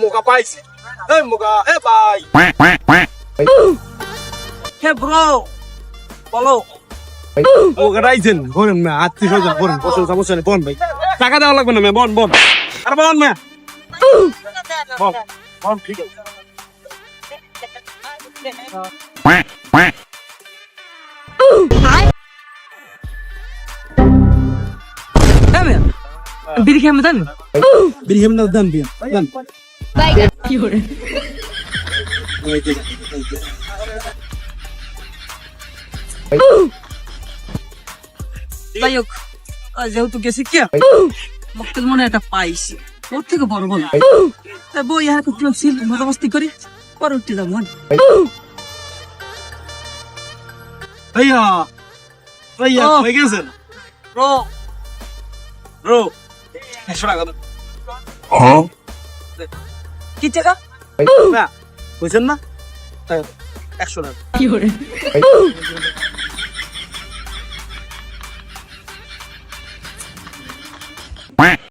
মোকা পাইছি এই মোকা এ ভাই হে ব্রো বলো মোকা রাইছেন বলেন না আত্মীয় সোজা বলেন পছন্দ সমস্যা নেই বন ভাই টাকা দেওয়া লাগবে না বন বন আর বন মা বন বন ঠিক আছে বিড়ি খেয়ে দামে বিড়ি হেমনা দান বিয়া দান কি করে যাই হোক আজ যেহেতু গেছি কি মক্কেল মনে একটা পাইছি ওর থেকে বড় বল তা বই আর একটু ছিল মজামস্তি করি পরে উঠতে যাব? ভাইয়া ভাইয়া। হয়ে গেছেন ব্রো ব্রো একশো টাকা দাও কি টাকা? না বুঝছেন না? তাই একশো টাকা। কি করে?